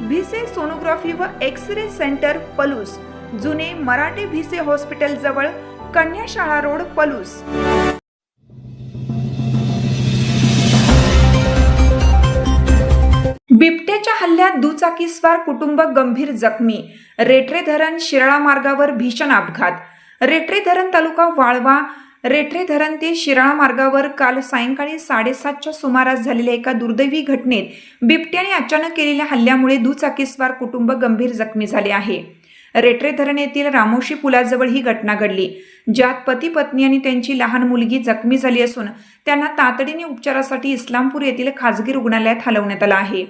Bhise sonography व X ray centre Palus. जुने मराठे Bhise hospital जवळ कन्याशाळा रोड पलूस. बिबट्याच्या हल्ल्यात दुचाकीस्वार कुटुंब गंभीर जखमी. रेटरे धरण शिराळा मार्गावर भीषण अपघात. रेटरे धरण तालुका वाळवा रेठरे धरण ते शिराळा मार्गावर काल सायंकाळी साडेसातच्या सुमारास झालेल्या एका दुर्दैवी घटनेत बिबट्याने अचानक केलेल्या हल्ल्यामुळे दुचाकीस्वार कुटुंब गंभीर जखमी झाले आहे. रेठरे धरण येथील रामोशी पुलाजवळ ही घटना घडली ज्यात पती पत्नी आणि त्यांची लहान मुलगी जखमी झाली असून त्यांना तातडीने उपचारासाठी इस्लामपूर येथील खासगी रुग्णालयात हलवण्यात आलं आहे.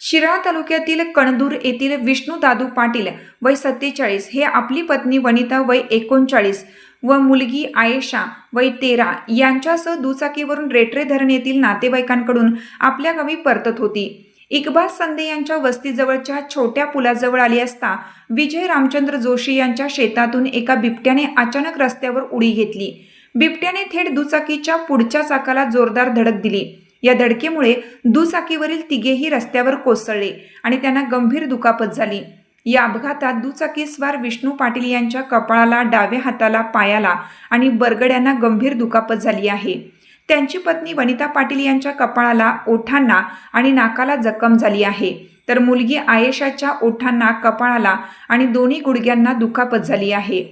शिराळा तालुक्यातील कणदूर येथील विष्णू दादू पाटील वय सत्तेचाळीस हे आपली पत्नी वनिता वय एकोणचाळीस व मुलगी आयेशा वय तेरा यांच्यासह दुचाकीवरून रेटरे धरण येथील नातेवाईकांकडून आपल्या गावी परतत होती. इकबाल संदे यांच्या वस्तीजवळच्या छोट्या पुलाजवळ आली असता विजय रामचंद्र जोशी यांच्या शेतातून एका बिबट्याने अचानक रस्त्यावर उडी घेतली. बिबट्याने थेट दुचाकीच्या पुढच्या चाकाला जोरदार धडक दिली. या धडकेमुळे दुचाकीवरील तिघेही रस्त्यावर कोसळले आणि त्यांना गंभीर दुखापत झाली. या अपघातात दुचाकीस्वार विष्णू पाटील यांच्या कपाळाला डाव्या हाताला पायाला आणि बरगड्यांना गंभीर दुखापत झाली आहे. त्यांची पत्नी वनिता पाटील यांच्या कपाळाला ओठांना आणि नाकाला जखम झाली आहे. तर मुलगी आयेशाच्या ओठांना कपाळाला आणि दोन्ही गुडघ्यांना दुखापत झाली आहे.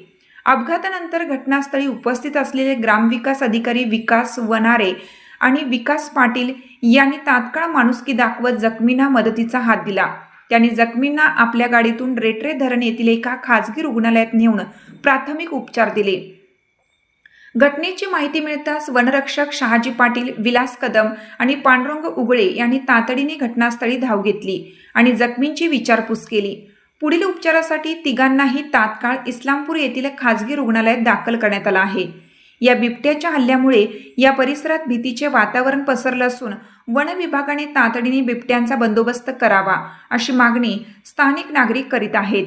अपघातानंतर घटनास्थळी उपस्थित असलेले ग्रामविकास अधिकारी विकास वनारे आणि विकास पाटील यांनी तात्काळ माणुसकी दाखवत जखमींना मदतीचा हात दिला. त्यांनी जखमींना आपल्या गाडीतून रेटरे धरण येथील एका खाजगी रुग्णालयात नेऊन प्राथमिक उपचार दिले. घटनेची माहिती मिळताच वनरक्षक शहाजी पाटील विलास कदम आणि पांडुरंग उगळे यांनी तातडीने घटनास्थळी धाव घेतली आणि जखमींची विचारपूस केली. पुढील उपचारासाठी तिघांनाही तात्काळ इस्लामपूर येथील खाजगी रुग्णालयात दाखल करण्यात आलं आहे. या बिबट्याच्या हल्ल्यामुळे या परिसरात भीतीचे वातावरण पसरलं असून वन विभागाने तातडीने बिबट्यांचा बंदोबस्त करावा अशी मागणी स्थानिक नागरिक करीत आहेत.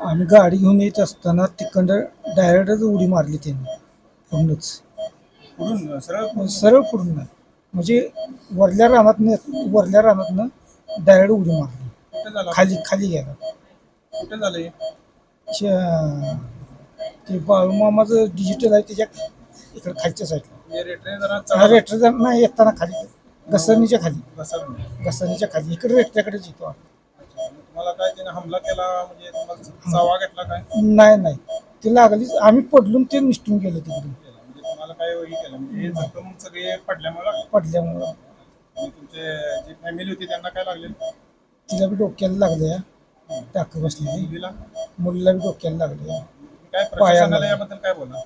आम्ही गाडी घेऊन येत असताना तिकडं डायरेक्टच उडी मारली त्यांनी पूर्णच. पुढून सरळ सरळ पुढून नाही. म्हणजे वरल्या रानातनं वरल्या रानातनं डायरेक्ट उडी मारली. कुठे झाला? खाली खाली गेला. कुठे झालं हे? श- ते बाळूमामाचं डिजिटल आहे त्याच्या इकडे खालच्या साईडला हे रेटर नाही येताना खाली. घसरणीच्या खाली. घसरणीच्या. खाली. इकडे रेटऱ्याकडेच येतो आम्ही. तुम्हाला काय त्याने हमला केला? म्हणजे तुम्हाला चावा घेतला काय? नाही नाही. ते लागलीच. आम्ही पडलून ते निष्ठून गेलं तिकडे केला म्हणजे तुम्हाला काय हे केलं? म्हणजे हे जखम सगळे पडल्यामुळे? लागले. पडल्यामुळं. आणि तुमचे जी फॅमिली होती त्यांना काय लागले? तिला बी डोक्याला लागले टाक बसलेली मुलीला? बी डोक्याला लागले काय प्रशासनाला याबद्दल काय बोला